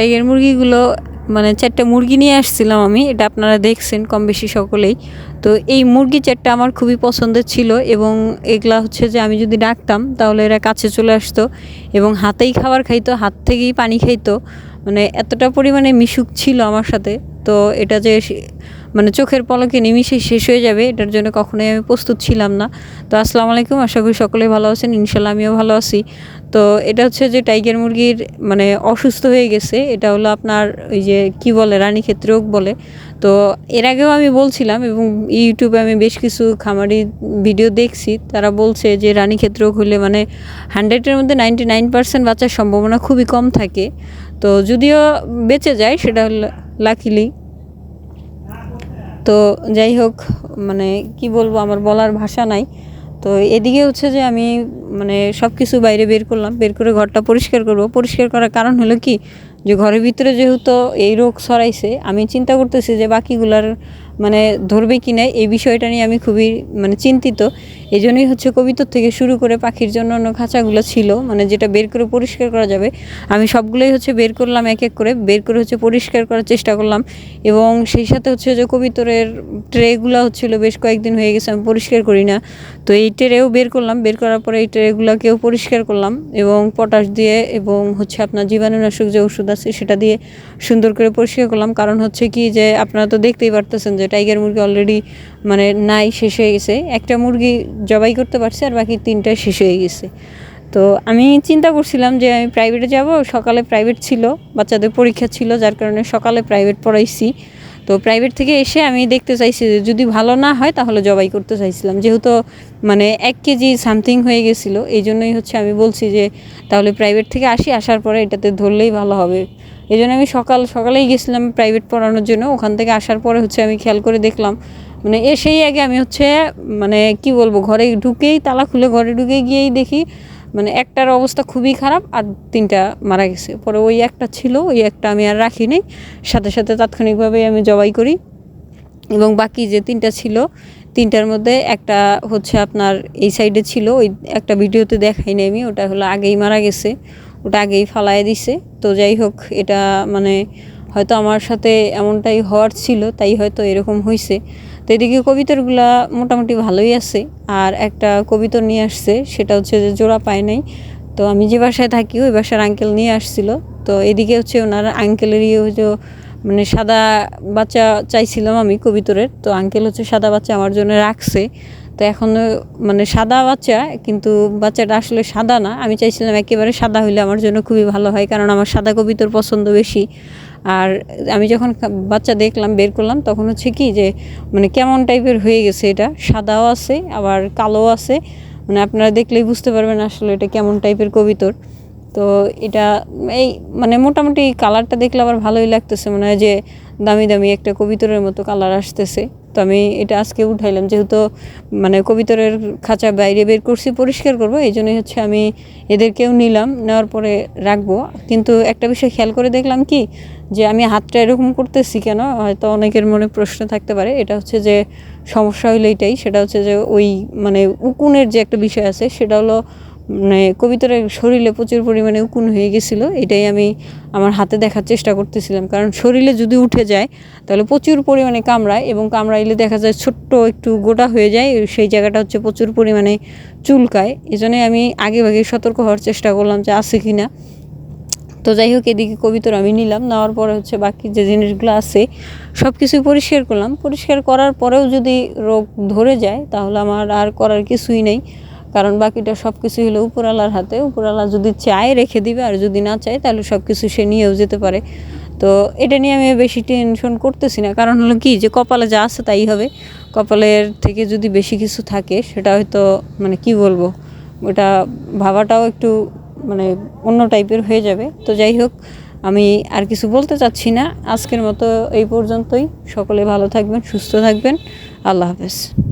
Tiger মুরগিগুলো মানে চারটা মুরগি নিয়ে আসছিলাম আমি, এটা আপনারা দেখছেন কম বেশি সকলেই। তো এই মুরগি চারটা আমার খুবই পছন্দের ছিল এবং এগুলা হচ্ছে যে আমি যদি ডাকতাম তাহলে এরা কাছে চলে আসতো এবং হাতেই খাবার খাইতো, হাত থেকেই পানি খাইতো। মানে এতটা পরিমাণে মিশুক ছিল আমার সাথে, তো এটা যে মানে চোখের পলকে নিমিশে শেষ হয়ে যাবে এটার জন্য কখনোই আমি প্রস্তুত ছিলাম না। তো আসসালামু আলাইকুম, আশা করি সকলে ভালো আছেন, ইনশাল্লাহ আমিও ভালো আছি। তো এটা হচ্ছে যে টাইগার মুরগির মানে অসুস্থ হয়ে গেছে, এটা হলো আপনার ওই যে কি বলে রানীক্ষেত রোগ বলে। তো এর আগেও আমি বলছিলাম এবং ইউটিউবে আমি বেশ কিছু খামারি ভিডিও দেখছি, তারা বলছে যে রানীক্ষেত রোগ হলে মানে হান্ড্রেডের মধ্যে নাইনটি নাইন পার্সেন্ট বাঁচার সম্ভাবনা খুবই কম থাকে। তো যদিও বেঁচে যায়, সেটা হলো লাকিলি তো যাই হোক মানে কি বলব, আমার বলার ভাষা নাই। তো এদিকে হচ্ছে যে আমি মানে সব কিছু বাইরে বের করলাম, বের করে ঘরটা পরিষ্কার করব। পরিষ্কার করার কারণ হলো কি? যে ঘরের ভিতরে যেহেতু এই রোগ ছড়াইছে, আমি চিন্তা করতেছি যে বাকিগুলার মানে ধরবে কি না, এই বিষয়টা নিয়ে আমি খুবই মানে চিন্তিত। এই জন্যই হচ্ছে কবিতর থেকে শুরু করে পাখির জন্য অন্য খাঁচাগুলো ছিল মানে যেটা বের করে পরিষ্কার করা যাবে। আমি সবগুলোই হচ্ছে বের করলাম এক এক করে, বের করে হচ্ছে পরিষ্কার করার চেষ্টা করলাম। এবং সেই সাথে হচ্ছে যে কবিতরের ট্রেগুলো হচ্ছিল, বেশ কয়েকদিন হয়ে গেছে, আমি পরিষ্কার করি না। তো এই ট্রেও বের করলাম, বের করার পরে এই ট্রেগুলোকেও পরিষ্কার করলাম এবং পটাশ দিয়ে এবং হচ্ছে আপনার জীবাণুনাশক যে ওষুধ আছে সেটা দিয়ে সুন্দর করে পরিষ্কার করলাম। কারণ হচ্ছে কি যে আপনারা তো দেখতেই পারতেছেন যে টাইগার মুরগি অলরেডি মানে নাই, শেষ হয়ে গেছে। একটা মুরগি জবাই করতে পারছে আর বাকি তিনটা শেষ হয়ে গেছে। তো আমি চিন্তা করছিলাম যে আমি প্রাইভেটে যাব, সকালে প্রাইভেট ছিল, বাচ্চাদের পরীক্ষা ছিল, যার কারণে সকালে প্রাইভেট পড়াইছি। তো প্রাইভেট থেকে এসে আমি দেখতে চাইছি যে যদি ভালো না হয় তাহলে জবাই করতে চাইছিলাম। যেহেতু মানে এক কেজি সামথিং হয়ে গেছিল এই জন্যই হচ্ছে আমি বলছি যে তাহলে প্রাইভেট থেকে আসি, আসার পরে এটাতে ধরলেই ভালো হবে। এই জন্য আমি সকাল, সকালেই গেছিলাম প্রাইভেট পড়ানোর জন্য। ওখান থেকে আসার পরে হচ্ছে আমি খেয়াল করে দেখলাম মানে এসেই আগে আমি হচ্ছে মানে কি বলব, ঘরে ঢুকেই, তালা খুলে ঘরে ঢুকে গিয়েই দেখি মানে একটার অবস্থা খুবই খারাপ আর তিনটা মারা গেছে। পরে ওই একটা ছিল, ওই একটা আমি আর রাখিনি সাথে সাথে তাৎক্ষণিকভাবেই আমি জবাই করি। এবং বাকি যে তিনটা ছিল, তিনটার মধ্যে একটা হচ্ছে আপনার এই সাইডে ছিল, ওই একটা ভিডিওতে দেখাইনি আমি, ওটা হলো আগেই মারা গেছে। ওটা আগেই ফালায় দিছে। তো যাই হোক, এটা মানে হয়তো আমার সাথে এমনটাই হওয়ার ছিল, তাই হয়তো এরকম হয়েছে তো এদিকে কবিতরগুলা মোটামুটি ভালোই আছে। আর একটা কবিতর নিয়ে আসছে, সেটা হচ্ছে যে জোড়া পায় নাই। তো আমি যে বাসায় থাকি, ওই বাসার আঙ্কেল নিয়ে আসছিল। তো এদিকে হচ্ছে ওনার আঙ্কেলেরই ওই যে মানে সাদা বাচ্চা চাইছিলাম আমি কবিতরের। তো আঙ্কেল হচ্ছে সাদা বাচ্চা আমার জন্য রাখছে। তো এখন মানে সাদা বাচ্চা, কিন্তু বাচ্চাটা আসলে সাদা না। আমি চাইছিলাম একেবারে সাদা হইলে আমার জন্য খুবই ভালো হয়, কারণ আমার সাদা কবিতর পছন্দ বেশি। আর আমি যখন বাচ্চা দেখলাম, বের করলাম, তখন হচ্ছে কি যে মানে কেমন টাইপের হয়ে গেছে এটা। সাদাও আছে, আবার কালো আছে। মানে আপনারা দেখলেই বুঝতে পারবেন আসলে এটা কেমন টাইপের কবিতর। তো এটা, এই মানে মোটামুটি কালারটা দেখলে আবার ভালোই লাগতেছে। মনে হয় যে দামি দামি একটা কবিতরের মতো কালার আসতেছে। তো আমি এটা আজকে উঠাইলাম, যেহেতু মানে কবিতরের খাঁচা বাইরে বের করছি, পরিষ্কার করব, এই জন্যই হচ্ছে আমি এদেরকেও নিলাম, নেওয়ার পরে রাখব। কিন্তু একটা বিষয় খেয়াল করে দেখলাম কি, যে আমি হাতটা এরকম করতেছি কেন? হয়তো অনেকের মনে প্রশ্ন থাকতে পারে, এটা হচ্ছে যে সমস্যা হইল এটাই, সেটা হচ্ছে যে ওই মানে উকুনের যে একটা বিষয় আছে, সেটা হলো মানে কবিতরের শরীরে প্রচুর পরিমাণে উকুন হয়ে গেছিল, এটাই আমি আমার হাতে দেখার চেষ্টা করতেছিলাম। কারণ শরীরে যদি উঠে যায়, তাহলে প্রচুর পরিমাণে কামড়ায় এবং কামড়াইলে দেখা যায় ছোট্ট একটু গোটা হয়ে যায়, সেই জায়গাটা হচ্ছে প্রচুর পরিমাণে চুলকায়। এই জন্যই আমি আগে ভাগে সতর্ক হওয়ার চেষ্টা করলাম যে আছে কি না। তো যাই হোক, এদিকে কবিতর আমি নিলাম, নেওয়ার পরে হচ্ছে বাকি যে জিনিসগুলো আছে সব কিছুই পরিষ্কার করলাম। পরিষ্কার করার পরেও যদি রোগ ধরে যায়, তাহলে আমার আর করার কিছুই নেই। কারণ বাকিটা সব কিছুই হলো উপরওয়ালার হাতে। উপরওয়ালা যদি চায় রেখে দিবে, আর যদি না চায়, তাহলে সব কিছু সে নিয়েও যেতে পারে। তো এটা নিয়ে আমি বেশি টেনশন করতেছি না। কারণ হলো কি, যে কপালে যা আছে তাই হবে। কপালের থেকে যদি বেশি কিছু থাকে, সেটা হয়তো মানে কি বলব, ওটা ভাবাটাও একটু মানে অন্য টাইপের হয়ে যাবে। তো যাই হোক, আমি আর কিছু বলতে চাচ্ছি না। আজকের মতো এই পর্যন্তই। সকলে ভালো থাকবেন, সুস্থ থাকবেন। আল্লাহ হাফেজ।